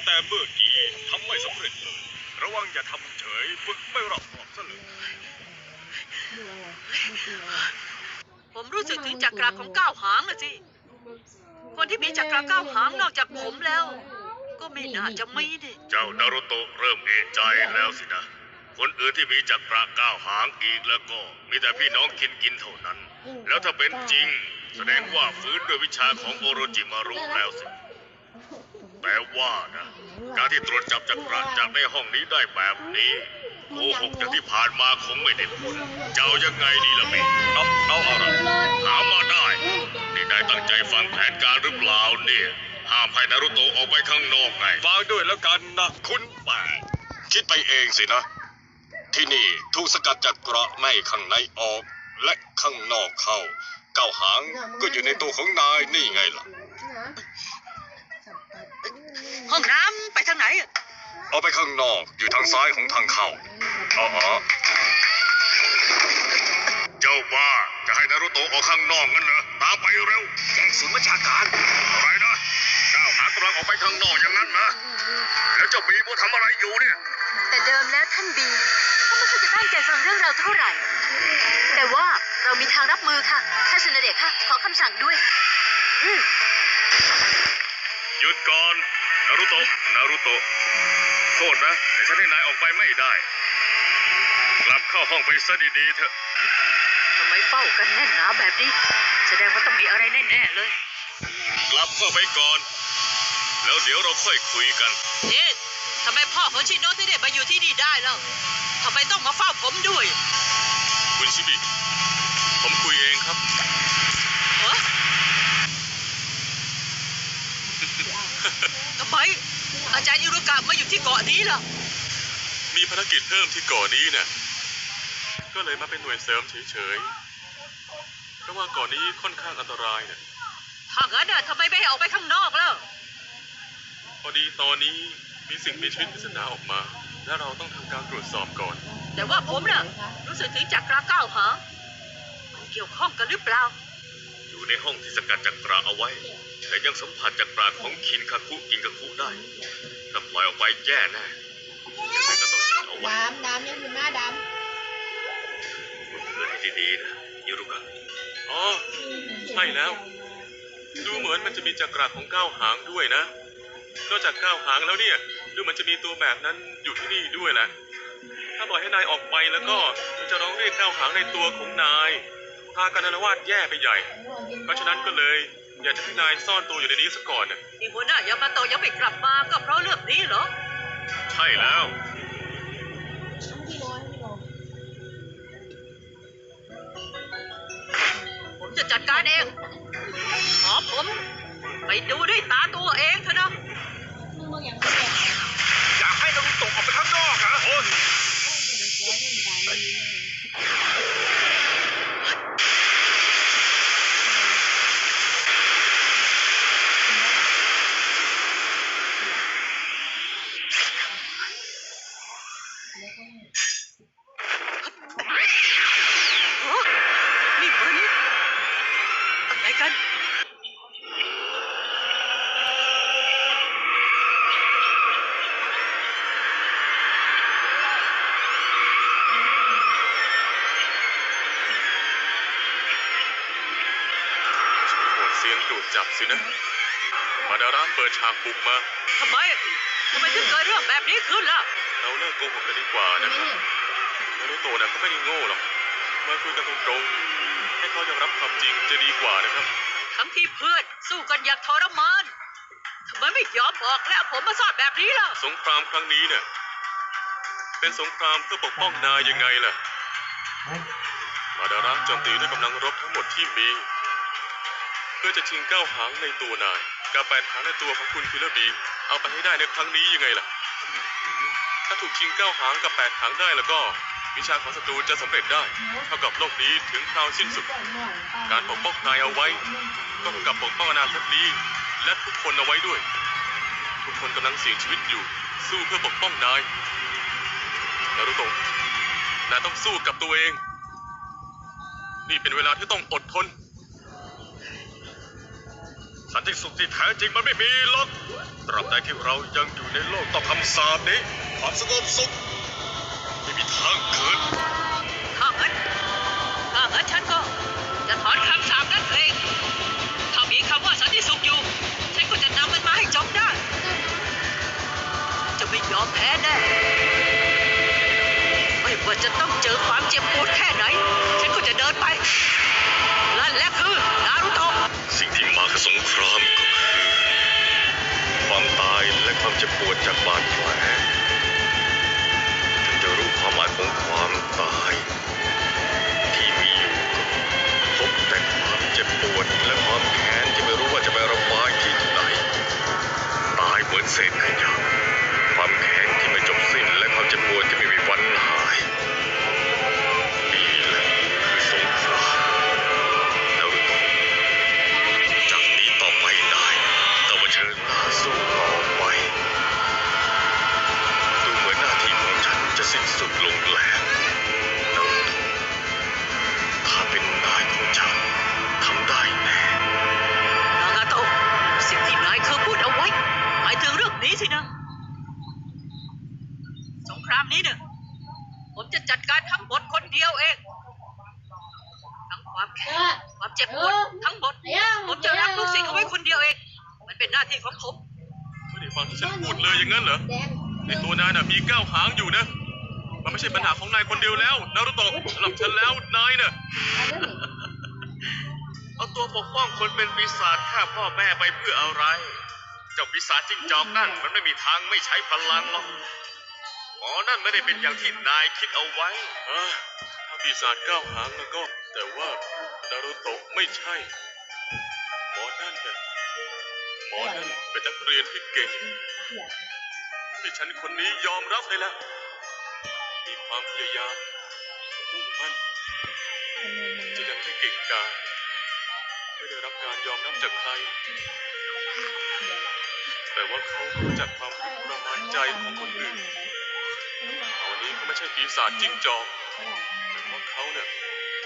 ตั้งแต่เมื่อกี้ทำไม่สำเร็จเลย ระวังอย่าทำเฉยฝึกไม่รอบคอบซะเลยผมรู้สึกถึงจักราของก้าวหางนะสิ คนที่มีจักราก้าวหางนอกจากผมแล้ว ก็ไม่น่าจะมีดิเจ้านารุโตะเริ่มเอะใจแล้วสินะ คนอื่นที่มีจักระก้าวหางอีกแล้วก็ มีแต่พี่น้องกินกินเท่านั้น แล้วถ้าเป็นจริง แสดงว่าฟื้นด้วยวิชาของโอโรจิมารุแล้วสิ แต่ว่านะการที่ตรวจจับจักระจากในห้องนี้ได้แบบนี้โกหกจากที่ผ่านมาคงไม่ได้ผลเจ้ายังไงดีล่ะเมเอาเอาอะไรถามมาได้นี่นายตั้งใจฟังแผนการหรือเปล่าเนี่ยห้ามให้นารุโตะออกไปข้างนอกไงฟังด้วยแล้วกันนะคุณแปะคิดไปเองสินะ ที่นี่ถูกสกัดจากเกราะไม่ให้ข้างในออก และข้างนอกเข้า เก้าหางก็อยู่ในตัวของนายนี่ไงล่ะ ห้องน้ำไปทางไหนอะเอาไปข้างนอกอยู่ทางซ้ายของทางเข้าอ๋อเจ้าบ้าจะให้นารุโตะออกข้างนอกงั้นเหรอตามไปเร็วแจ้งศูนย์บัญชาการอะไรนะก้าวหากำลังออกไปข้างนอกอย่างนั้นนะแล้วเจ้าบีมัวทำอะไรอยู่เนี่ย แต่เดิมแล้วท่านบีก็ไม่ค่อยจะตั้งใจฟังเรื่องเราเท่าไหร่ แต่ว่าเรามีทางรับมือค่ะท่านสุนเดชค่ะขอคำสั่งด้วย อืมหยุดก่อน นารุโตะนารุโตะโทษนะ แต่ฉันให้นายออกไปไม่ได้ กลับเข้าห้องไปซะดีๆเถอะทำไมเฝ้ากันแน่นหนาแบบนี้ แสดงว่าต้องมีอะไรแน่ๆเลย กลับเข้าไปก่อน แล้วเดี๋ยวเราค่อยคุยกันเอ๊ะทำไมพ่อของชิโนะที่ได้มาอยู่ที่นี่ได้แล้วทำไมต้องมาเฝ้าผมด้วย คุณชิบิผมคุยเองครับ ฮะทำ ไมอาจารย์อิรุกะมาอยู่ที่เกาะนี้ล่ะมีภารกิจเพิ่มที่เก่อนนี้เนี่ยก็เลยมาเป็นหน่วยเสริมเฉยๆเพราะว่าเก่อนนี้ค่อนข้างอันตรายเนี่ยถ้างั้นน่ะทำไมไม่ให้ออกไปข้างนอกแล้วพอดีตอนนี้มีสิ่งมีชีวิตปริศนาออกมา และเราต้องทำการตรวจสอบก่อน แต่ว่าผมน่ะรู้สึกถึงจักราก้าวหางมันเกี่ยวข้องกันหรือเปล่า อยู่ในห้องที่สกัดจักราเอาไว้ แต่ยังสัมผัสจักราของคินคาคุกินคาคุได้ถ้าปล่อยออกไปแย่แน่ยังไงก็ต้องหยุดเอาไว้ดำดำยังอยู่หน้าดเพื่อให้ดีๆนะยูรุกะอ๋อำใช่แล้ว ดูเหมือนมันจะมีจักระของก้าวหางด้วยนะ นอกจากก้าวหางแล้วเนี่ย ดูเหมือนจะมีตัวแบบนั้นอยู่ที่นี่ด้วยแหละ ถ้าปล่อยให้นายออกไปแล้วก็มันจะร้องเรียกก้าวหางในตัวของนาย พากันอารวาสแย่ไปใหญ่ เพราะฉะนั้นก็เลย อยากจะให้นายซ่อนตัวอยู่ในนี้ซะก่อนน่ะที่หัวหน้ายามาโตะยังไม่กลับมาก็เพราะเรื่องนี้เหรอ ใช่แล้วพี่โน้ยพี่โน้ยผมจะจัดการเอง ขอผม ไปดูด้วยตาตัวเองเถอะนะมึงมึงยังไม่แก่อยากให้นารุโตะออกไปข้างนอกเหรอโอ้ยร้อยหนึ่งตายเลย ฮะนี่มันอะไรกัน โห ดเสียงดูดจับสินะ มาดาระเปิดฉากบุกมา ทำไมทำไมถึงเกิดเรื่องแบบนี้ขึ้นล่ะ เราเลิกโกหกกันดีกว่าไม่นะครับเห็นนารุโตะนะเขาไม่ได้โง่หรอก มาคุยกันตรงๆ ให้เขายอมรับความจริงจะดีกว่านะครับ ทั้งที่เพื่อนสู้กันอย่างทรมานทำไมไม่ยอมบอกและเอาผมมาสอดแบบนี้ล่ะ สงครามครั้งนี้เนี่ยเป็นสงครามเพื่อปกป้องนายยังไงล่ะ มาดาระโจมตีด้วยกำลังรบทั้งหมดที่มีเพื่อจะชิงเก้าหางในตัวนายกับแปดหางในตัวของคุณคิลเลอร์บีเอาไปให้ได้ในครั้งนี้ยังไงล่ะ ถ้าถูกชิงเก้าหางกับแปดหางได้แล้วก็ วิชาของศัตรูจะสำเร็จได้ เท่ากับโลกนี้ถึงคราวสิ้นสุด การปกป้องนายเอาไว้ ก็เท่ากับปกป้องอนาคตนี้ และทุกคนเอาไว้ด้วย ทุกคนกำลังเสี่ยงชีวิตอยู่ สู้เพื่อปกป้องนายนารุโตะนายต้องสู้กับตัวเอง นี่เป็นเวลาที่ต้องอดทน สันติสุขที่แท้จริงมันไม่มีหรอกตราบใดที่เรายังอยู่ในโลกต้องคำสาปนี้ ความสงบสุขไม่มีทางเกิด ถ้างั้นถ้างั้นฉันก็จะถอนคำสาปนั้นเอง ถ้ามีคำว่าสันติสุขอยู่ ฉันก็จะนำมันมาให้จบได้ จะไม่ยอมแพ้แน่ ไม่ว่าจะต้องเจอความเจ็บปวดแค่ไหน ฉันก็จะเดินไป นั่นแหละคือ พร้อมก็คือความตายและความเจ็บปวดจากบาดแผล รามนี้เนี่ยผมจะจัดการทั้งหมดคนเดียวเอง ทั้งความเอแค้นอความเจ็บปวดทั้งหมดเดี๋ยวผมจะรับลูกศิษย์เอาไว้คนเดียวเอง มันเป็นหน้าที่ของผม ไม่ได้ฟังที่ฉันพูดเลยอย่างนั้นเหรอแดงในตัวนายน่ะมีก้าวหางอยู่นะ มันไม่ใช่ปัญหาของนายคนเดียวแล้วนารุโตะสำหรับฉันแล้วนายน่ะเอาเรื่องนี้เอาตัวปกป้องคนเป็นปีศาจฆ่าพ่อแม่ไปเพื่ออะไร เจ้าปีศาจจิ้งจอกนั่นมันไม่มีทางไม่ใช้พลังหรอก หมอนั่นไม่ได้เป็นอย่างที่นายคิดเอาไว้อ่าถ้าปีศาจก้าวหางแล้วก็ แต่ว่านารุโตะไม่ใช่ หมอนั่นน่ะหมอนั่นเป็นนักเรียนที่เก่งที่ฉันคนนี้ยอมรับเลยละมีความพยายามมุ่งมั่นจะยังไม่เก่งกาจไม่ได้รับการยอมรับจากใคร แต่ว่าเขารู้จักความทุกข์ทรมานใจของคนอื่น น วันี้เขาไม่ใช่ปีศาจจิ้งจอกแต่ว่าเขาเนี่ย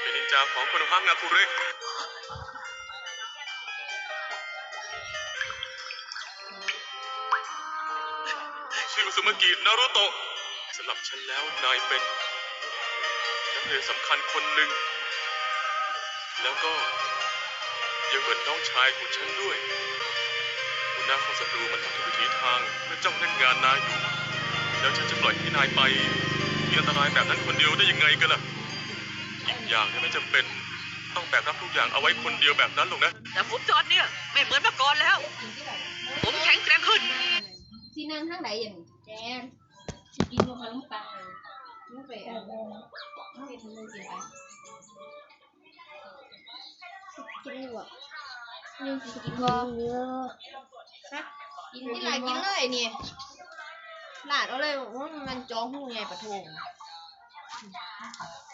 เป็นนินจาของคนฮังอาคุเระชิวสมากินารุโตะสำหรับฉันแล้วนายเป็นนักเรียนสำคัญคนหนึ่ง แล้วก็ยังเหมือนน้องชายของฉันด้วยหัวหน้าของศัตรูมันทำทุกวิถีทางเพื่อจ้องเล่นงานนายอยู่ แล้วฉันจะปล่อยให้นายไปมีอันตรายแบบนั้นคนเดียวได้ยังไงกันล่ะ อีกอย่างเนี่ยไม่จำเป็นต้องแบกรับทุกอย่างเอาไว้คนเดียวแบบนั้นหรอกนะ แต่ผมตอนเนี้ยไม่เหมือนเมื่อก่อนแล้ว ผมแข็งแกร่งขึ้น ที่นั่งทางไหนอย่างแดงสิกินลงมาลงไปลงไปอะเอาไปทำเรื่องกินไปกินหัวนี่สิกินพอฮะกินที่ไหนกินเลยนี่ หลาดเอาเลยว่ามันจองหูไงปะทง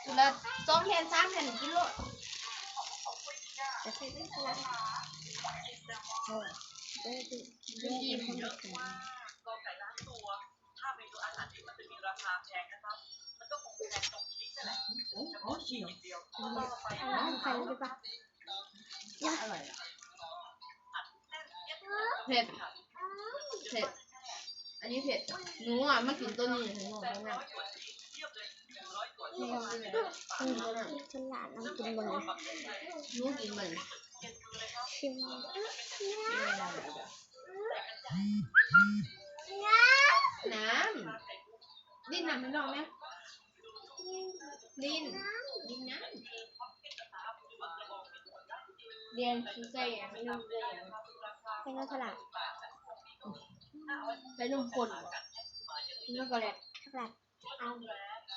จุดละสองแผ่นสามแผ่นกินโลดจะใส่ได้ตัวโอ้ยได้ดิได้ดิคนละแผ่นเผ็ดเผ็ดอันนี้เผ็ดหนูอะมากินตัวนี้หนูบอกแล้วนะหนูกินเลยฉลาดลองนมึงหนูกินมันชิมน้ำลิ้นน้ำให้น้องไหลิ้นลิ้นน้ำเรียนคือใส่ยังไม่รู้เล ยยังเป็นก็ฉลาดใส่นมข้นแล้วก็แหละฉลาดเอามันบ่ฮอดเอาน้ำให้น้องเนี่ยสอนยังไงสอนยังนี่นี่ซันนี่นี่ไม่หันมันฉลาด อันไหนนี่หนูแล้วก็หลานเรื่องกันมันตามได้หนิเอ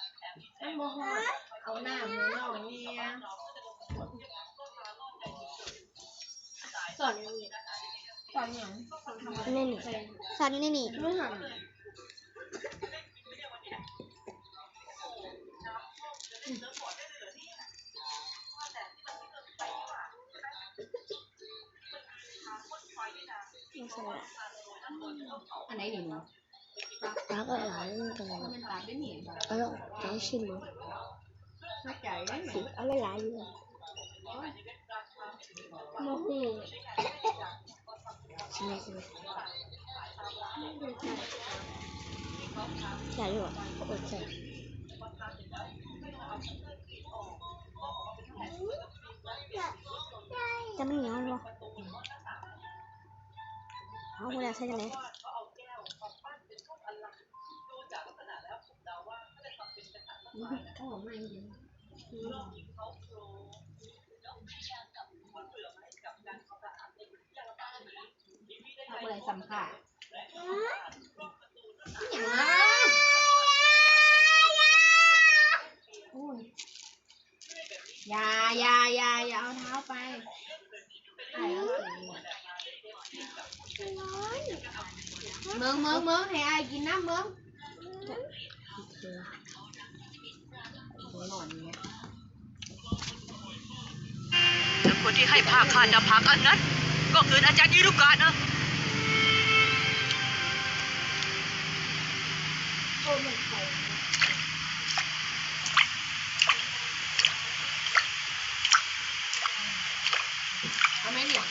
าลองลองชิมดูเข้าใจได้หนิสิเอาไม่หลายอยู่โมโหใช่ไหมใช่ไหมใช่ด้วยโอเคจะไม่เหนียวหรอ เอาเวลาใช้กันไหนข้าวหอมไม่กินทำอะไรสำคัญอย่างนั้นอุ้ยอย่าอย่าอย่าอย่าเอาเท้าไปไอ้เอาสิ เมืองเมืองเมืองให้ไอ้กินน้ำเมืองโอเคโอ้ยหนอนเนี่ยและคนที่ให้ภาคข้าจะพักอันนั้น ก็คืออาจารย์ยิรุกะนะโอ้มันไข่เอาไหมเนี่ย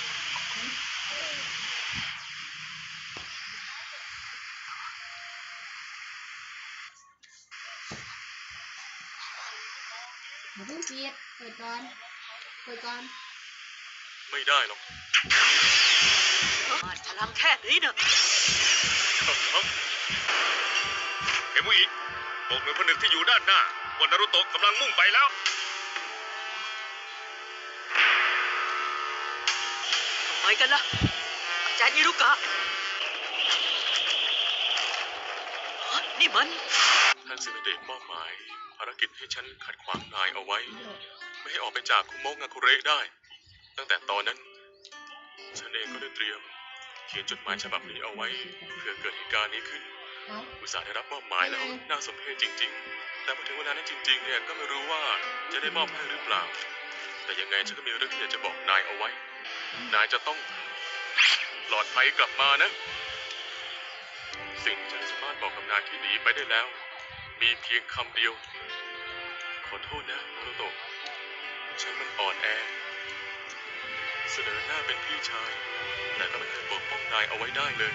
เพิ่งปิดเปิดก่อน เปิดก่อน ไม่ได้หรอกพลังแค่นี้เนอะครับครับเฮมุอิบอกหน่วยผนึกที่อยู่ด้านหน้าว่านารุโตะกำลังมุ่งไปแล้ว ทำไมกันล่ะอาจารย์ยิรุกะฮะ นี่มัน ท่านสินเดชมอบหมาย ภารกิจให้ฉันขัดขวางนายเอาไว้ ไม่ให้ออกไปจากคุโมงาคุเระได้ ตั้งแต่ตอนนั้น ฉันเองก็ได้เตรียม เขียนจดหมายฉบับนี้เอาไว้เผื่อเกิดเหตุการณ์นี้ขึ้น อุตส่าห์ได้รับมอบหมายแล้วน่าสมเพชจริง ๆ แต่พอถึงเวลานั้นจริง ๆ เนี่ยก็ไม่รู้ว่าจะได้มอบให้หรือเปล่า แต่ยังไงฉันก็มีเรื่องที่อยากจะบอกนายเอาไว้ นายจะต้องปลอดภัยกลับมานะ สิ่งที่ฉันามารถบอกกับนายที่หนีไปได้แล้ว มีเพียงคำเดียว ขอโทษนะนารุโตะฉันมันอ่อนแอ เสนอหน้าเป็นพี่ชาย แต่ก็ไม่เคยปกป้องนายเอาไว้ได้เลย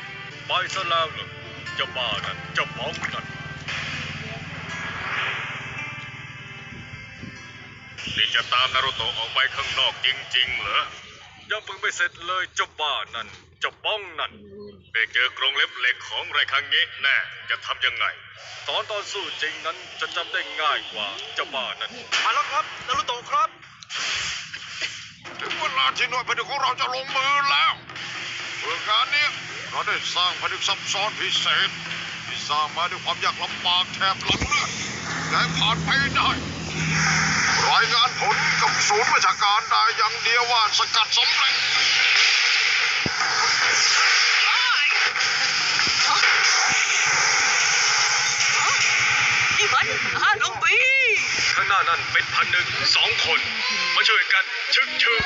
ไปซะแล้วเหรอเจ้าบ้านั่นเจ้าบ้องนั่นนี่จะตามนารุโตะออกไปข้างนอกจริงๆเหรอยังเพิ่งไม่เสร็จเลยเจ้าบ้านั่นเจ้าบ้องนั่น ได้เจอกรงเล็บเหล็กของไรคังเงะแน่จะทำยังไง ตอนตอนสู้จริงนั้นจะจำได้ง่ายกว่าเจ้าบ้านั่นมาแล้วครับนารุโตะครับ ถึงเวลาที่หน่วยผนึกของเราจะลงมือแล้วเมื่องานนี้เราได้สร้างผนึกซับซ้อนพิเศษ ที่สร้างมาด้วยความยากลำบากแทบหลังเลือดแต่ผ่านไปได้รายงานผลกับศูนย์ประชาการได้อย่างเดียวว่าสกัดสำเร็จ นี่มันฮานุปี ข้างหน้านั่นเป็นพันหนึ่งสองคน มาช่วยกันชึกชึก